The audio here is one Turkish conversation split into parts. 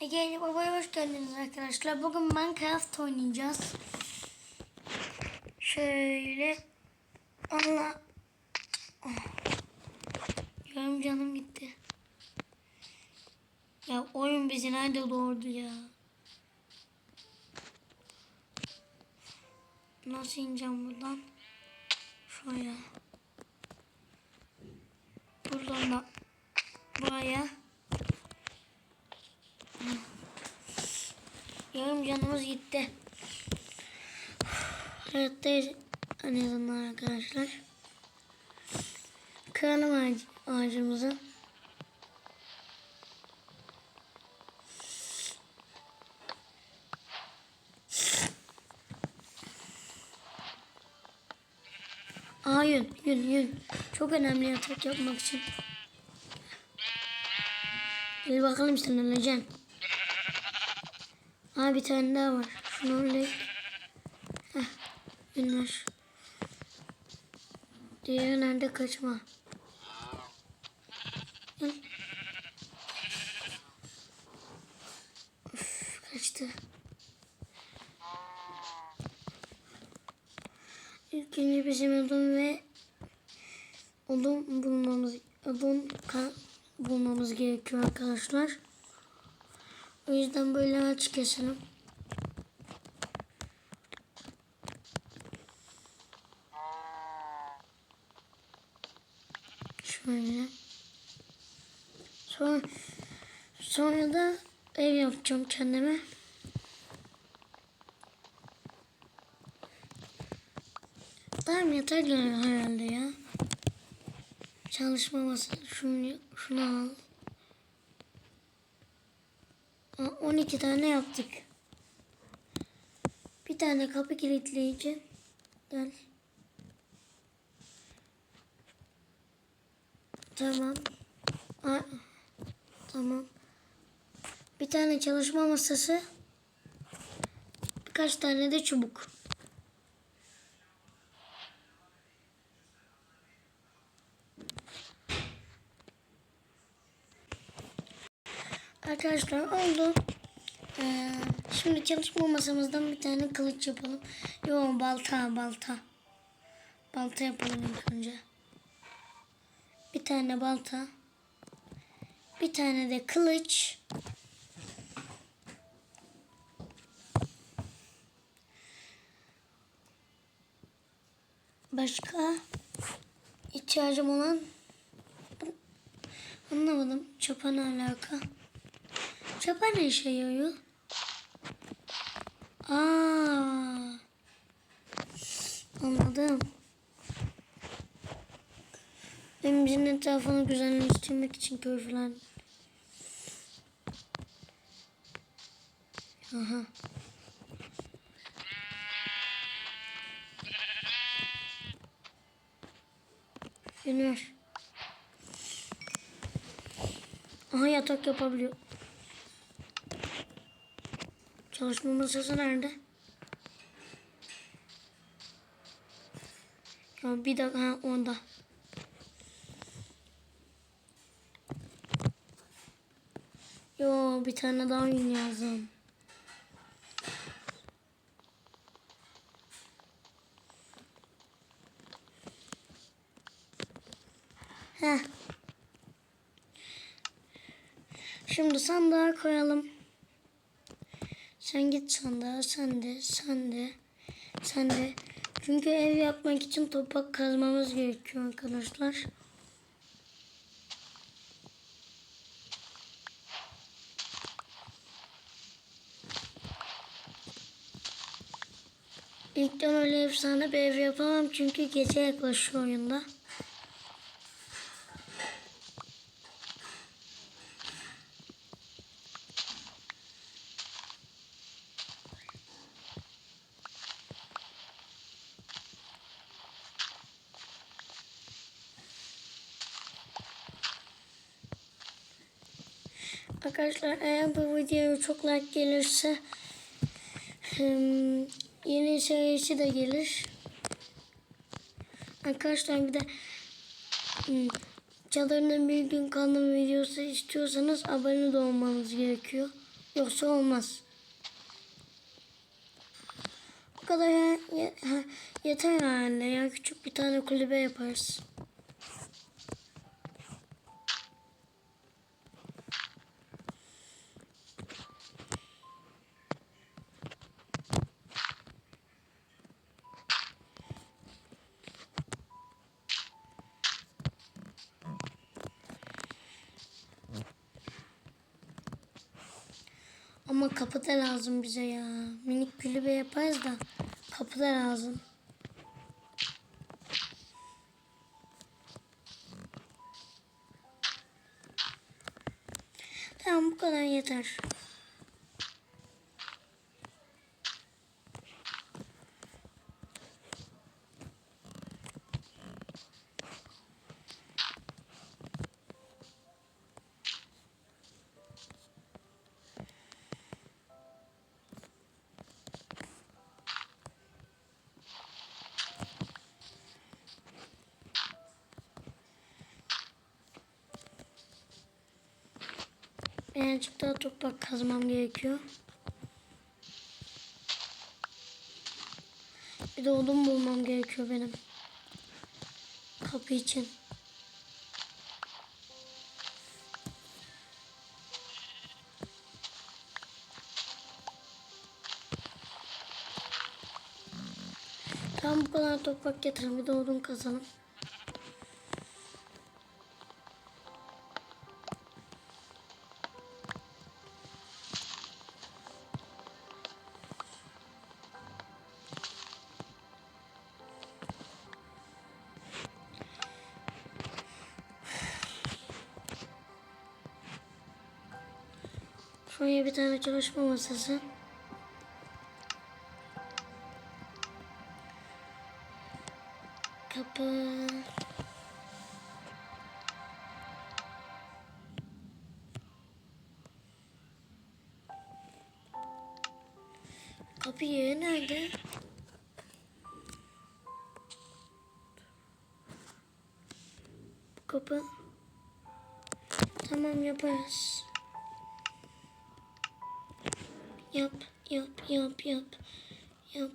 Ege Baba'ya hoş geldiniz arkadaşlar. Bugün Minecraft oynayacağız. Şöyle. Allah. Yarım canım gitti. Ya oyun bizi nerede doğurdu ya? Nasıl ineceğim buradan? Şuraya. Buradan da buraya. Yarım canımız gitti. Hayattayız en azından arkadaşlar. Kıralım ağac, ağacımızı. Aa yün, yün, yün. Çok önemli yatak yapmak için. Gel bakalım sen öleceksin. Aa bir tane daha var. Şunu öyle. Heh. Diğeri nerede kaçma. Gel. Kaçtı. İlk önce bizim odun ve odun bulmamız odun bulmamız gerekiyor arkadaşlar. O yüzden böyle ağaç keselim. Şöyle. Sonra, sonra da ev yapacağım kendime. Tamam yeter herhalde ya. Çalışma masası. Şunu, şunu al. Aa, 12 tane yaptık. Bir tane kapı kilitleyici. Gel. Tamam. Aa, tamam. Bir tane çalışma masası. Birkaç tane de çubuk. Arkadaşlar oldu. Ee, şimdi çalışma masamızdan bir tane kılıç yapalım. Yo balta balta. Balta yapalım ilk önce. Bir tane balta. Bir tane de kılıç. Başka ihtiyacım olan anlamadım. Çapa ne alaka? Çapa ne işe yarıyor? Aa, anladım. Evimizin etrafını güzelleştirmek için köy falan. Aha. Günler. Aha yatak yapabiliyor. Çalışma masası nerede? Ya bir dakika ha onda. Yo bir tane daha oyun yazdım. Heh. Şimdi sandığa koyalım. Sen git sandığa, sen de, sen de, sen de. Çünkü ev yapmak için toprak kazmamız gerekiyor arkadaşlar. İlkten öyle efsane bir ev yapamam çünkü gece yaklaşıyor oyunda. Arkadaşlar eğer bu videoya çok like gelirse yeni serisi de gelir. Arkadaşlar bir de hmm, Çadırın bir gün kalma videosu istiyorsanız abone de olmanız gerekiyor. Yoksa olmaz. Bu kadar ya, yeter herhalde ya. Küçük bir tane kulübe yaparız. Ama kapı da lazım bize ya. Minik kulübe yaparız da kapı da lazım. Tamam bu kadar yeter. Birazcık daha toprak kazmam gerekiyor. Bir de odun bulmam gerekiyor benim. Kapı için. Tamam bu kadar toprak getirin. Bir de odun kazalım. Şuraya bir tane çalışma masası. Kapı. Kapı yeri nerede? Bu kapı. Tamam yaparız. Yap, yap, yap, yap. Yap.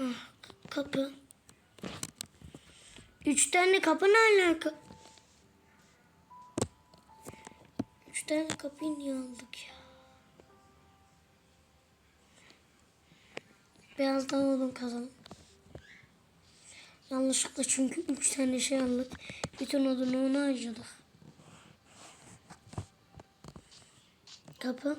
Ah, kapı. Üç tane kapı ne alaka? Üç tane kapıyı niye aldık ya? Birazdan odun kazalım. Yanlışlıkla çünkü üç tane şey aldık. Bütün odunu ona harcadık. Kapı.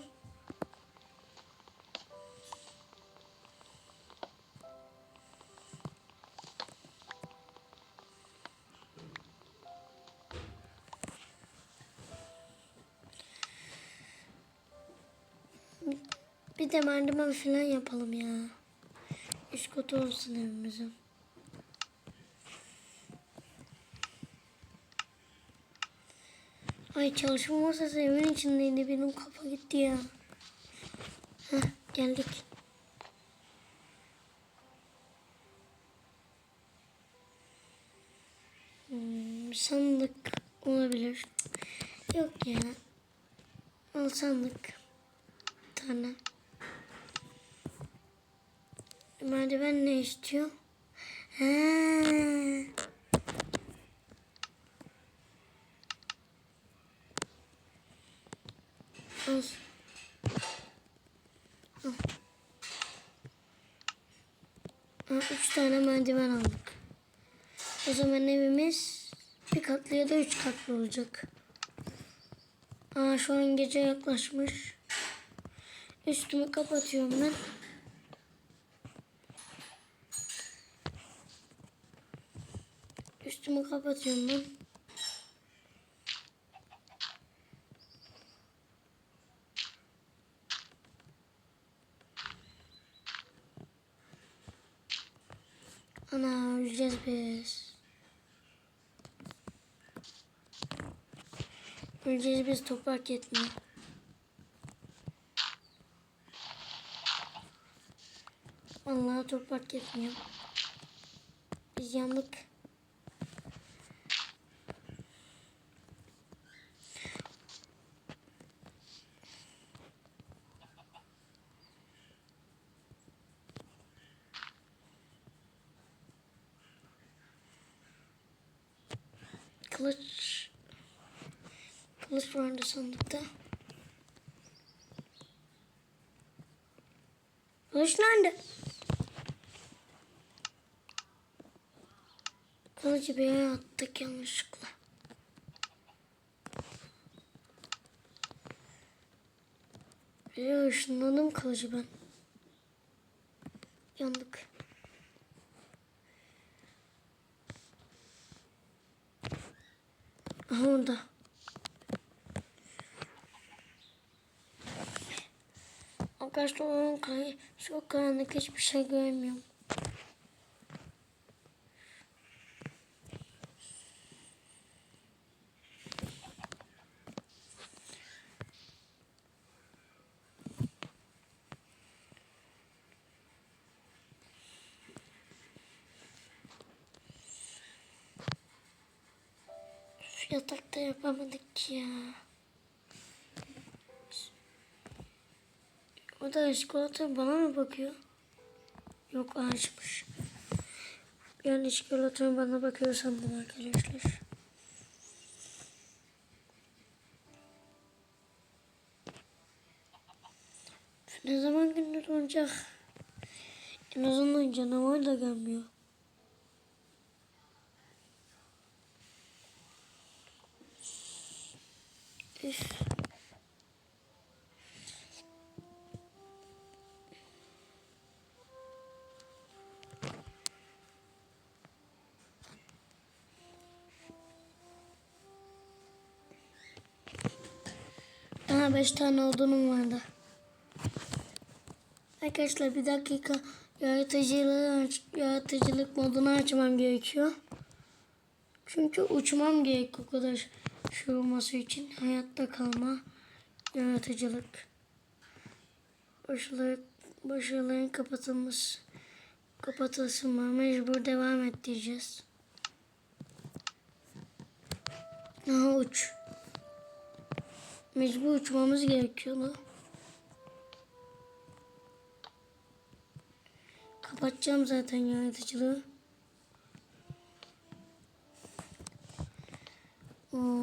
Bir de merdiven falan yapalım ya. Üst katı olsun evimizin. Ay çalışma masası evin içindeydi. Benim kafa gitti ya. Heh, geldik. Hmm, sandık olabilir. Yok ya. Al sandık. Bir tane. Merdiven ne istiyor? He. Al. Al. Üç tane merdiven aldık. O zaman evimiz bir katlı ya da üç katlı olacak. Aa, şu an gece yaklaşmış. Üstümü kapatıyorum ben. Üstümü kapatıyorum ben. Ana öleceğiz biz. Öleceğiz biz toprak yetmiyor. Vallahi toprak yetmiyor. Biz yandık. kılıç kılıç vardı sandıkta. Kılıç nerede? Kılıcı bir yere attık yanlışlıkla. Bir ışınladım kılıcı ben. Yandık. Aha orada. Arkadaşlar onun kay şu karanlık hiçbir şey görmüyorum. Şu yatakta yapamadık ya. O da çikolata bana mı bakıyor? Yok açmış. Yani çikolata bana bakıyor sandım arkadaşlar. Ne zaman gündüz olacak? En azından canavar da gelmiyor. Üf. Aha 5 tane odunum vardı. Arkadaşlar bir dakika yaratıcılığı aç, yaratıcılık modunu açmam gerekiyor. Çünkü uçmam gerek o kadar şey olması için. Hayatta kalma, yaratıcılık. Başarılı, başarıların kapatılması, kapatılsın var. Mecbur devam et diyeceğiz. Aha uç. Mecbur uçmamız gerekiyor lan. Kapatacağım zaten yaratıcılığı. Oo.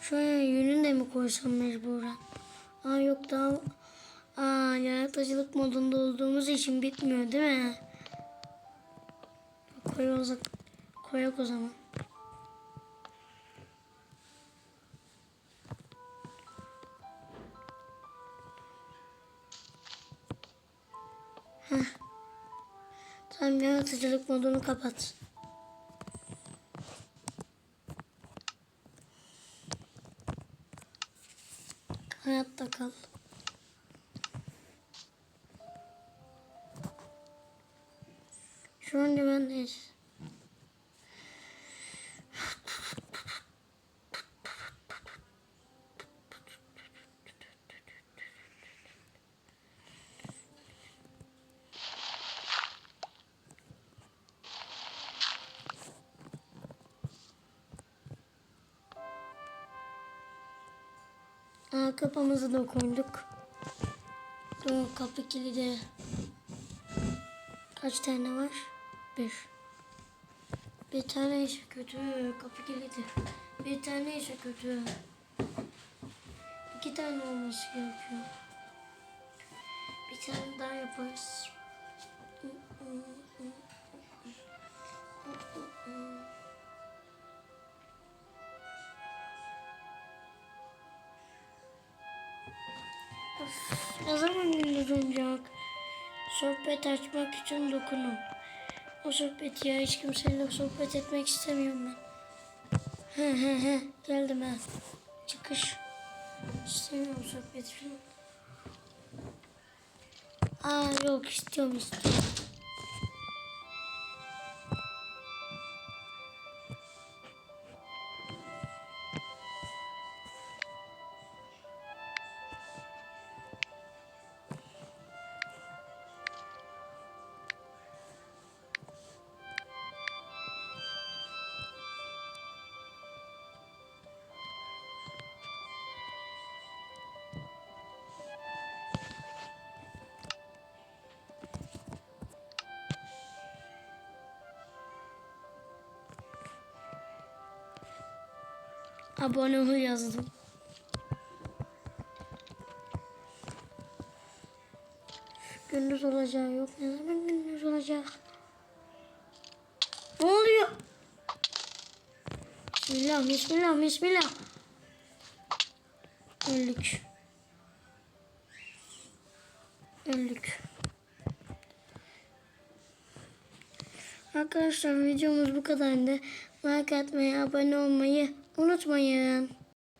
Şöyle yünü de mi koysam mecburen? Aa yok daha... Aa yaratıcılık modunda olduğumuz için bitmiyor değil mi? Koyak, koyak o zaman. Tamam yaratıcılık modunu kapat. Hayatta kal. Şu an güvendeyiz. Kapımızı da koyduk. Dur kapı kilidi. Kaç tane var? Bir. Bir tane ise kötü. Kapı kilidi. Bir tane ise kötü. İki tane olması gerekiyor. Bir tane daha yaparız. Ne zaman olacak? Sohbet açmak için dokunun. O sohbet ya hiç kimseyle sohbet etmek istemiyorum ben. He he he geldim ha. Çıkış. İstemiyorum sohbet falan. Aa yok istiyorum istiyorum. Abone ol yazdım. Gündüz olacağı yok. Ne zaman gündüz olacak? Ne oluyor? Bismillah, bismillah, bismillah. Öldük. Öldük. Arkadaşlar videomuz bu kadardı. Like atmayı, abone olmayı unutmayın.